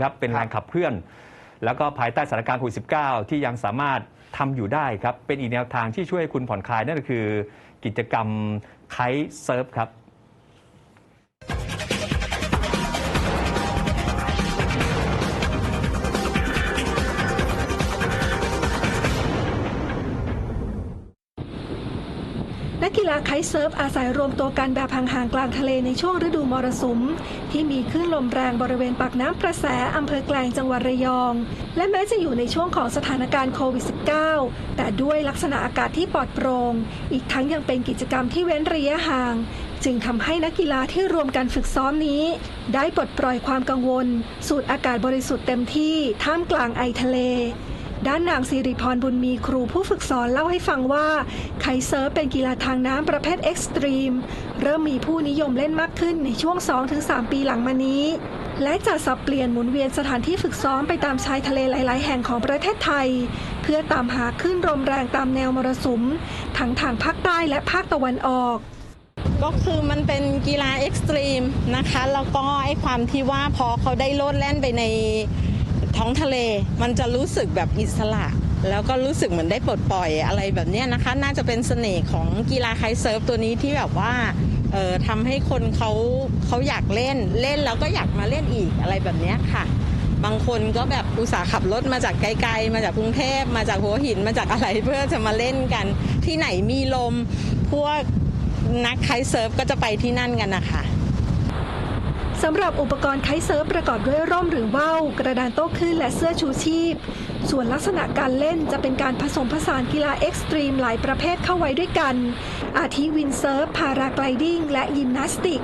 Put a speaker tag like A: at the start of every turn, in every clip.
A: ครับเป็นแรงขับเคลื่อน แล้วก็ภายใต้สถานการณ์โควิด -19 ที่ยังสามารถทำอยู่ได้ครับ เป็นอีกแนวทางที่ช่วยให้คุณผ่อนคลายนั่นก็คือ กิจกรรมไคท์เซิร์ฟครับ
B: นักกีฬาไคท์เซิร์ฟอาศัยรวมตัวกันแบบห่างๆกลางทะเลในช่วงฤดูมรสุม ที่มีคลื่นลมแรงบริเวณปากน้ำประแสอำเภอแกลงจังหวัดระยอง และแม้จะอยู่ในช่วงของสถานการณ์โควิด -19 แต่ด้วยลักษณะอากาศที่ปลอดโปร่งอีกทั้งยังเป็นกิจกรรมที่เว้นระยะห่าง จึงทำให้นักกีฬาที่รวมกันฝึกซ้อมนี้ ได้ปลดปล่อยความกังวล สูดอากาศบริสุทธิ์เต็มที่ท่ามกลางไอทะเล ด้านนางสิริพรบุญมีครูผู้ฝึกสอนเล่าให้ฟังว่า ไคเซิร์ฟเป็นกีฬาทางน้ำประเภทเอ็กซ์ตรีม เริ่มมีผู้นิยมเล่นมากขึ้นในช่วง 2-3 ปีหลังมานี้ และจะสับเปลี่ยนหมุนเวียนสถานที่ฝึกซ้อมไปตามชายทะเลหลาย ๆ แห่งของประเทศไทย เพื่อตามหาคลื่นลมแรงตามแนวมรสุม ทั้งทางภาคใต้และภาคตะวันออก
C: ก็คือมันเป็นกีฬาเอ็กซ์ตรีมนะคะ แล้วก็ไอ้ความที่ว่าพอเขาได้โลดแล่นไปใน ท้องทะเล มันจะรู้สึกแบบอิสระ แล้วก็รู้สึกเหมือนได้ปลดปล่อยอะไรแบบนี้นะคะ น่าจะเป็นเสน่ห์ของกีฬาไคเซิร์ฟตัวนี้ที่แบบว่าเอ่อทำให้คนเขาเขาอยากเล่นเล่นแล้วก็อยากมาเล่นอีกอะไรแบบนี้ค่ะ บางคนก็แบบอุตส่าห์ขับรถมาจากไกลๆ มาจากกรุงเทพมาจากหัวหินมาจากอะไรเพื่อจะมาเล่นกัน ที่ไหนมีลมพวกนักไคเซิร์ฟก็จะไปที่นั่นกันนะคะ
B: สำหรับอุปกรณ์ไคเซิร์ฟประกอบด้วยร่มหรือว่าวกระดานโต้คลื่นและเสื้อชูชีพ ส่วนลักษณะการเล่นจะเป็นการผสมผสานกีฬาเอ็กซ์ตรีมหลายประเภทเข้าไว้ด้วยกัน อาทิวินเซิร์ฟ พาราไกลดิ้ง และยิมนาสติก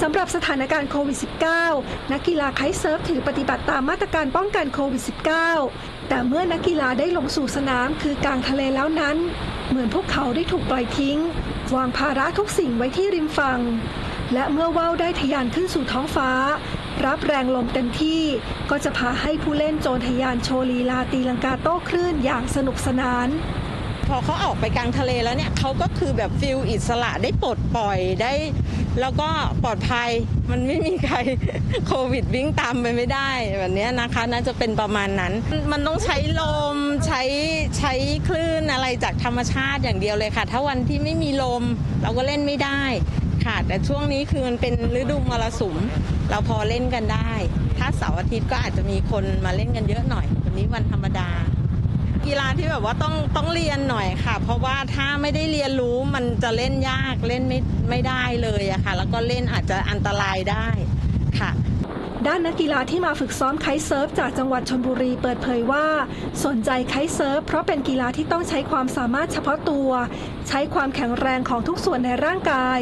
B: สำหรับสถานการณ์โควิด -19 นักกีฬาไคเซิร์ฟถือปฏิบัติตามมาตรการป้องกันโควิด -19 แต่เมื่อนักกีฬาได้ลงสู่สนามคือกลางทะเลแล้วนั้น เหมือนพวกเขาได้ถูกปล่อยทิ้ง วางภาระทุกสิ่งไว้ที่ริมฝั่ง และเมื่อว่าวได้ทะยานขึ้นสู่ท้องฟ้า รับแรงลมเต็มที่ ก็จะพาให้ผู้เล่นโจรทะยานโชว์ลีลาตีลังกาโต้คลื่นอย่างสนุกสนาน
C: พอเขาออกไปกลางทะเลแล้วเนี่ยเขาก็คือแบบฟิลอิสระได้ปลดปล่อยได้ แล้วก็ปลอดภัยมันไม่มีใครโควิดวิ่งตามไปไม่ได้แบบนี้นะคะน่าจะเป็นประมาณนั้น มันต้องใช้ลมใช้ใช้คลื่นอะไรจากธรรมชาติอย่างเดียวเลยค่ะ ถ้าวันที่ไม่มีลมเราก็เล่นไม่ได้ ค่ะ แต่ช่วงนี้คือมันเป็นฤดูมรสุม เราพอเล่นกันได้ ถ้าเสาร์อาทิตย์ก็อาจจะมีคนมาเล่นกันเยอะหน่อย วันนี้วันธรรมดา กีฬาที่แบบว่าต้องต้องเรียนหน่อยค่ะ เพราะว่าถ้าไม่ได้เรียนรู้มันจะเล่นยากเล่นไม่ไม่ได้เลยอะค่ะ แล้วก็เล่นอาจจะอันตรายได้ค่ะ
B: ด้านนักกีฬาที่มาฝึกซ้อมไคเซิร์ฟจากจังหวัดชนบุรีเปิดเผยว่า สนใจไคเซิร์ฟเพราะเป็นกีฬาที่ต้องใช้ความสามารถเฉพาะตัว ใช้ความแข็งแรงของทุกส่วนในร่างกาย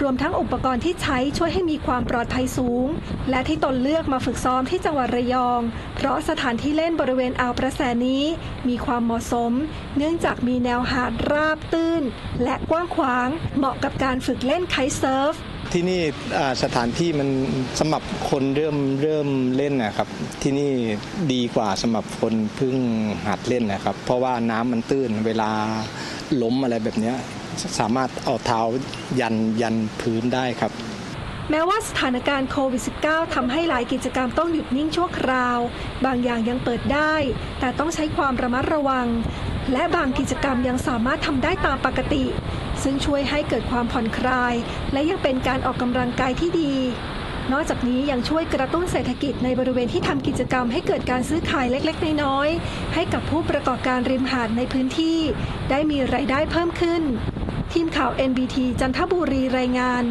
B: รวมทั้งอุปกรณ์ที่ใช้ช่วยให้มีความปลอดภัยสูง และที่ตนเลือกมาฝึกซ้อมที่จังหวัดระยอง เพราะสถานที่เล่นบริเวณอ่าวประแสนี้ มีความเหมาะสม เนื่องจากมีแนวหาดราบตื้น และกว้างขวาง เหมาะกับการฝึกเล่นไคเซิร์ฟ
D: ที่นี่สถานที่มันสำหรับคนเริ่มเริ่มเล่นนะครับ ที่นี่ดีกว่าสำหรับคนเพิ่งหัดเล่นนะครับ เพราะว่าน้ำมันตื้นเวลาล้มอะไรแบบนี้สามารถเอาเท้ายันยันพื้นได้ครับ
B: แม้ว่าสถานการณ์โควิด -19 ทำให้หลายกิจกรรมต้องหยุดนิ่งชั่วคราว บางอย่างยังเปิดได้ แต่ต้องใช้ความระมัดระวัง และบางกิจกรรมยังสามารถทำได้ตามปกติ ซึ่งช่วยให้เกิดความผ่อนคลาย และยังเป็นการออกกำลังกายที่ดี นอกจากนี้ยังช่วยกระตุ้นเศรษฐกิจในบริเวณที่ทำกิจกรรมให้เกิดการซื้อขายเล็กๆ น้อยๆ ให้กับผู้ประกอบการริมหาดในพื้นที่ ได้มีรายได้เพิ่มขึ้น ทีมข่าว NBT จันทบุรีรายงาน